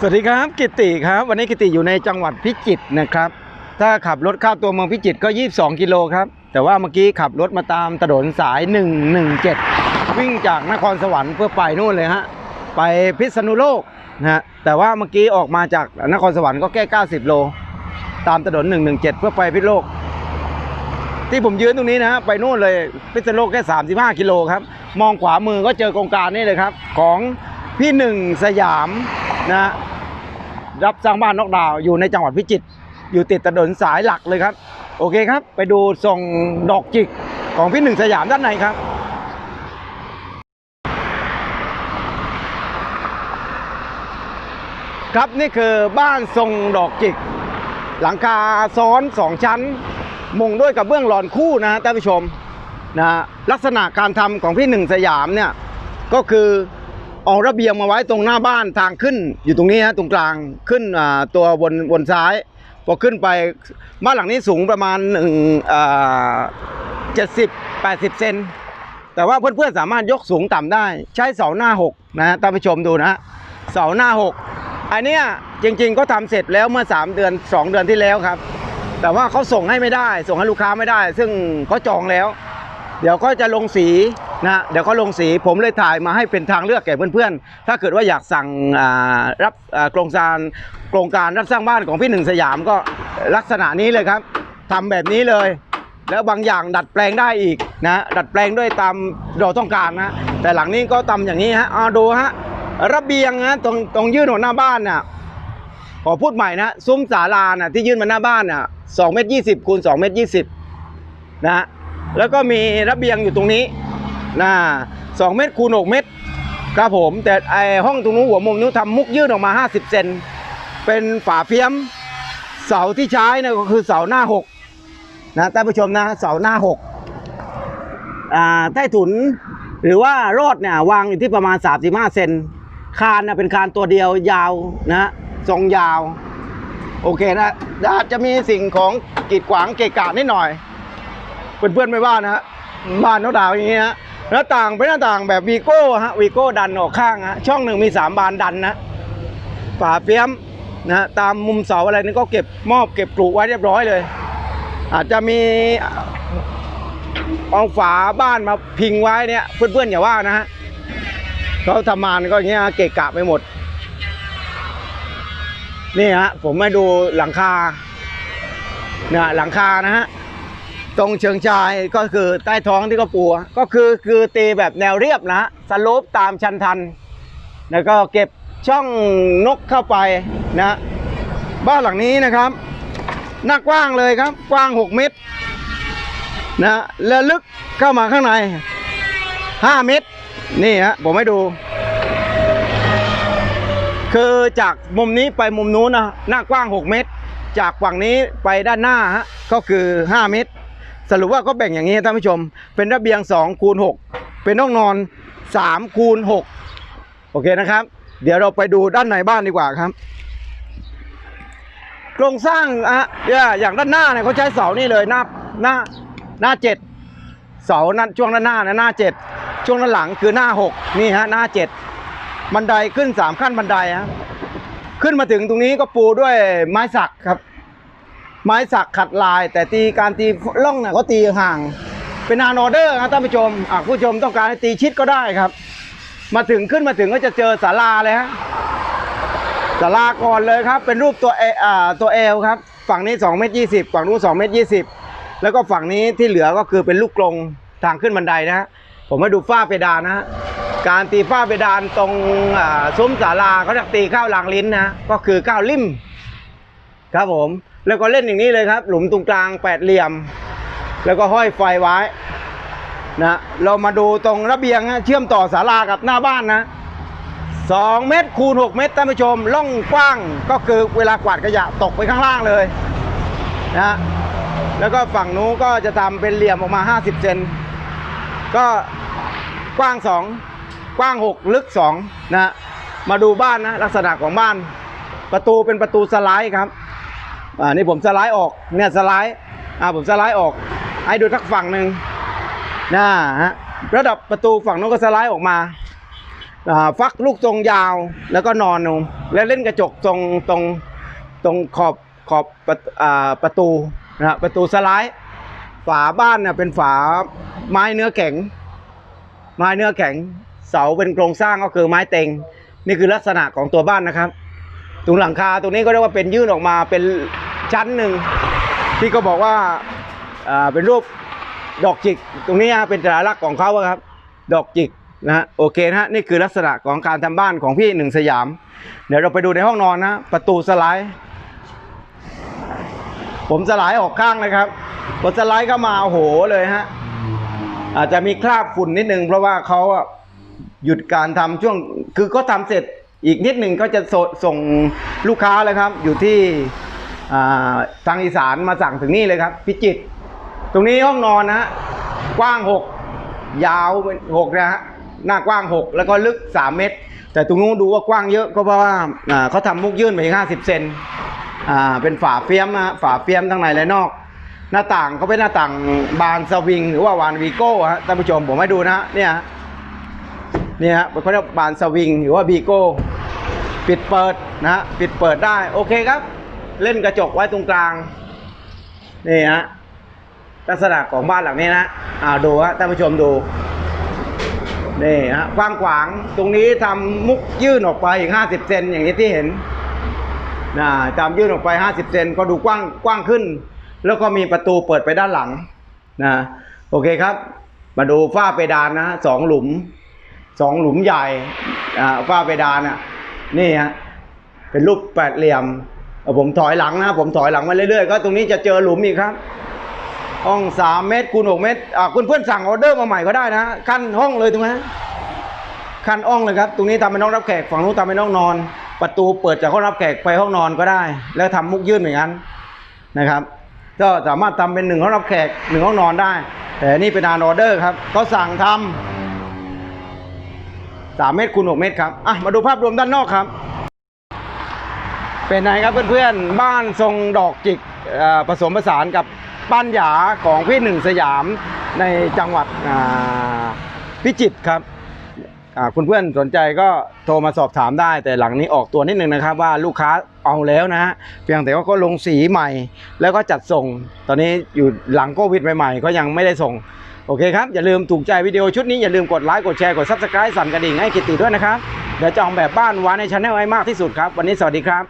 สวัสดีครับกิติครับ วันนี้กิติอยู่ในจังหวัดพิจิตรนะครับ ถ้าขับรถเข้าตัวเมืองพิจิตรก็ 22 กิโลครับ แต่ว่าเมื่อกี้ขับรถมาตามถนนสาย 117 วิ่งจากนครสวรรค์เพื่อไปนู่นเลยฮะไปพิษณุโลกนะฮะแต่ว่าเมื่อกี้ออกมาจากนครสวรรค์ก็แค่90 โล ตามถนน 117 เพื่อไปพิษโลก ที่ผมยืนตรงนี้นะฮะไปนู่นเลยพิษณุโลกแค่ 35 กิโลครับ มองขวามือก็เจอโครงการนี่เลยครับ ของพี่หนึ่งสยาม นะฮะรับสร้างบ้านนอกดาวอยู่ในจังหวัดพิจิตร อยู่ติดถนนสายหลักเลยครับ โอเคครับ ไปดูส่งดอกจิกของพี่หนึ่งสยามด้านในครับครับนี่คือบ้านทรงดอกจิก หลังคาซ้อนสองชั้น มุงด้วยกระเบื้องหลอนคู่นะฮะท่านผู้ชมนะฮะลักษณะการทำของพี่หนึ่งสยามเนี่ยก็คือ ออกระเบียงมาไว้ตรงหน้าบ้านทางขึ้นอยู่ตรงนี้ฮะตรงกลางขึ้นตัวบนบนซ้าย พอขึ้นไปบ้านหลังนี้สูงประมาณหนึ่งเจ็ดสิบแปดสิบเซนแต่ว่าเพื่อนๆสามารถยกสูงต่ำได้ ใช้เสาหน้าหกนะฮะท่านผู้ชมดูนะฮะเสาหน้าหกอันเนี้ยจริงๆก็ทำเสร็จแล้วเมื่อ 3 เดือน 2 เดือนที่แล้วครับ แต่ว่าเขาส่งให้ไม่ได้ ส่งให้ลูกค้าไม่ได้ ซึ่งเขาจองแล้ว เดี๋ยวก็จะลงสี นะเดี๋ยวเขาลงสีผมเลยถ่ายมาให้เป็นทางเลือกแก่เพื่อนๆ ถ้าเกิดว่าอยากสั่งรับโครงการโครงการรับสร้างบ้านของพี่หนึ่งสยามก็ลักษณะนี้เลยครับทำแบบนี้เลย แล้วบางอย่างดัดแปลงได้อีกนะดัดแปลงด้วยตามเราต้องการนะแต่หลังนี้ก็ทำอย่างนี้ฮะเอาดูฮะระเบียงนะตรงตรงยื่นของหน้าบ้านน่ะขอพูดใหม่นะซุ้มศาลาน่ะที่ยื่นมาหน้าบ้านน่ะสองเมตรยี่สิบคูณสองเมตรยี่สิบนะฮะแล้วก็มีระเบียงอยู่ตรงนี้ นะสองเมตรคูณหกเมตรครับผม แต่ไอห้องตรงนู้นหัวมุมนู้นทำมุกยื่นออกมา 50 เซนเป็นฝาเฟียม เสาที่ใช้นะก็คือเสาหน้าหกนะท่านผู้ชมนะเสาหน้าหกอ่าใต้ถุนหรือว่ารอดเนี่ยวางอยู่ที่ประมาณ 35 เซนคานนะเป็นคานตัวเดียวยาวนะทรงยาว โอเคนะอาจจะมีสิ่งของกีดขวางเกะกะนิดหน่อย เพื่อนๆไม่ว่านะฮะบ้านนกดาวอย่างนี้ฮะ หน้าต่างเป็นหน้าต่างแบบวีโก้ฮะวีโก้ดันออกข้างฮะช่องหนึ่งมีสามบานดันนะฝาเฟี้ยมนะตามมุมเสาอะไรนี่ก็เก็บมอบเก็บปลูกไว้เรียบร้อยเลย อาจจะมีเอาฝาบ้านมาพิงไว้เนี่ยเพื่อนๆอย่าว่านะฮะเขาทำมานก็อย่างเงี้ยเกะกะไปหมด นี่ฮะผมมาดูหลังคาเนี่ยหลังคานะฮะ ตรงเชิงชายก็คือใต้ท้องที่เขาปูก็คือคือตีแบบแนวเรียบนะสโลปตามชันทัน แล้วก็เก็บช่องนกเข้าไปนะบ้านหลังนี้นะครับหน้ากว้างเลยครับกว้าง 6 เมตรนะแล้วลึกเข้ามาข้างใน 5 เมตร นี่ฮะผมให้ดู คือจากมุมนี้ไปมุมนู้นนะหน้ากว้าง 6 เมตร จากฝั่งนี้ไปด้านหน้าฮะก็คือ 5 เมตร สรุปว่าก็แบ่งอย่างนี้ท่านผู้ชม เป็นระเบียง2คูณ6เป็นห้องนอน3คูณ6โอเคนะครับ เดี๋ยวเราไปดูด้านในบ้านดีกว่าครับ โครงสร้างอะเนี่ยอย่างด้านหน้าเนี่ยเขาใช้เสานี่เลยหน้าหน้าหน้าเจ็ดเสานั้นช่วงด้านหน้านะหน้าเจ็ดช่วงด้านหลังคือหน้าหกนี่ฮะหน้าเจ็ดบันไดขึ้นสามขั้นบันไดฮะขึ้นมาถึงตรงนี้ก็ปูด้วยไม้สักครับ ไม้สักขัดลาย แต่ตีการตีล่องเนี่ยเขาตีห่าง เป็นอานอเดอร์ครับท่านผู้ชมอะผู้ชมต้องการให้ตีชิดก็ได้ครับ มาถึงขึ้นมาถึงก็จะเจอศาลาเลยฮะศาลาก่อนเลยครับ เป็นรูปตัวเออ่าตัวเอลครับ ฝั่งนี้2เมตรยีฝั่งนู้น2เมตรยีแล้วก็ฝั่งนี้ที่เหลือก็คือเป็นลูกกรงทางขึ้นบันไดนะฮะผมมาดูฝ้าเพดานนะฮะการตีฝ้าเพดานตรงซุ้มศาลาเขาจะตีข้าวรางลิ้นนะฮะก็คือข้าวลิ่มครับผม แล้วก็เล่นอย่างนี้เลยครับ หลุมตรงกลางแปดเหลี่ยม แล้วก็ห้อยไฟไว้นะเรามาดูตรงระเบียงฮะเชื่อมต่อศาลากับหน้าบ้านนะสองเมตรคูณหกเมตรท่านผู้ชมล่องกว้างก็คือเวลากวาดขยะตกไปข้างล่างเลยนะแล้วก็ฝั่งนู้นก็จะทำเป็นเหลี่ยมออกมา 50 เซนก็กว้าง 2 กว้าง 6 ลึก 2 นะ มาดูบ้านนะ ลักษณะของบ้าน ประตูเป็นประตูสไลด์ครับ อ่านี่ผมสไลด์ออกเนี่ยสไลด์อ่าผมสไลด์ออกให้ดูทักฝั่งหนึ่งนะฮะระดับประตูฝั่งนู้นก็สไลด์ออกมาอ่าฟักลูกทรงยาวแล้วก็นอนลงแล้วเล่นกระจกตรงตรงตรงขอบขอบประอ่าประตูนะฮะประตูสไลด์ฝาบ้านเนี่ยเป็นฝาไม้เนื้อแข็ง ไม้เนื้อแข็ง เสาเป็นโครงสร้างก็คือไม้เต็ง นี่คือลักษณะของตัวบ้านนะครับ ตรงหลังคาตรงนี้ก็เรียกว่าเป็นยื่นออกมาเป็นชั้นหนึ่งที่ก็บอกว่าเป็นรูปดอกจิก ตรงนี้ฮะเป็นสัญลักษณ์ของเขาครับ ดอกจิกนะฮะโอเคนะฮะนี่คือลักษณะของการทำบ้านของพี่หนึ่งสยาม เดี๋ยวเราไปดูในห้องนอนนะประตูสไลด์ ผมสไลด์ออกข้างเลยครับพอสไลด์เข้ามาโอ้โหเลยฮะอาจจะมีคราบฝุ่นนิดนึงเพราะว่าเขาหยุดการทำช่วงคือก็ทำเสร็จ อีกนิดหนึ่งก็จะสส่งลูกค้าเลยครับ อยู่ที่ทางอีสานมาสั่งถึงนี่เลยครับ พิจิต ตรงนี้ห้องนอนนะฮะกว้างหกยาวเป็นหกนะฮะหน้ากว้างหกแล้วก็ลึกสามเมตร แต่ตรงนู้นดูว่ากว้างเยอะก็เพราะว่าเขาทำมุกยื่นไปถึงห้าสิบเซนเป็นฝาเฟียมนะฮะฝาเฟียมทั้งในและนอก หน้าต่างเขาเป็นหน้าต่างบานสวิง หรือว่าวานวีโก้ฮะท่านผู้ชมผมให้ดูนะฮะเนี่ยฮะเนี่ยฮะเขาเรียกบานสวิง หรือว่าวีโก้ ปิดเปิดนะฮะปิดเปิดได้โอเคครับ เล่นกระจกไว้ตรงกลางนี่ฮะลักษณะของบ้านหลังนี้นะอ่าดูฮะท่านผู้ชมดูนี่ฮะกว้างขวางตรงนี้ทำมุกยื่นออกไปอีกห้าสิบเซนอย่างนี้ที่เห็นนะตามยื่นออกไป50เซนก็ดูกว้างกว้างขึ้น แล้วก็มีประตูเปิดไปด้านหลังนะโอเคครับ มาดูฝ้าเพดานนะสองหลุมสองหลุมใหญ่อ่าฝ้าเพดานอะ นี่ฮะเป็นรูปแปดเหลี่ยมผมถอยหลังนะผมถอยหลังมาเรื่อยๆก็ตรงนี้จะเจอหลุมอีกครับ ห้องสามเมตรคูณหกเมตรอ่าคุณเพื่อนสั่งออเดอร์มาใหม่ก็ได้นะขั้นห้องเลยตรงนั้นคันอ่องเลยครับ ตรงนี้ทำเป็นห้องรับแขกฝั่งนู้นทำเป็นห้องนอน ประตูเปิดจากห้องรับแขกไปห้องนอนก็ได้ แล้วทำมุกยื่นเหมือนกันนะครับ ก็สามารถทำเป็นหนึ่งห้องรับแขกหนึ่งห้องนอนได้ แต่นี่เป็นงานออเดอร์ครับเขาสั่งทำสา มเมตรคูณหกเมตรครับอะมาดูภาพรวมด้านนอกครับ เป็นไงครับเพื่อนๆ บ้านทรงดอกจิกอ่อผสมผสานกับบ้นหยาของพี่หนึ่งสยามในจังหวัดอ่าพิจิตรครับอ่าคุณเพื่อนสนใจก็โทรมาสอบถามได้ แต่หลังนี้ออกตัวนิดนึงนะครับว่าลูกค้าเอาแล้วนะฮะเพียงแต่ว่าก็ลงสีใหม่ แล้วก็จัดส่ง ตอนนี้อยู่หลังโควิดใหม่ๆ ก็ยังไม่ได้ส่ง โอเคครับ อย่าลืมถูกใจวิดีโอชุดนี้อย่าลืมกดไลค์กดแชร์กด subscribe สั่นกระดิ่งให้กิตติด้วยนะครับ เดี๋ยวจะออกแบบบ้านวานในช anel ให้มากที่สุดครับ วันนี้สวัสดีครับ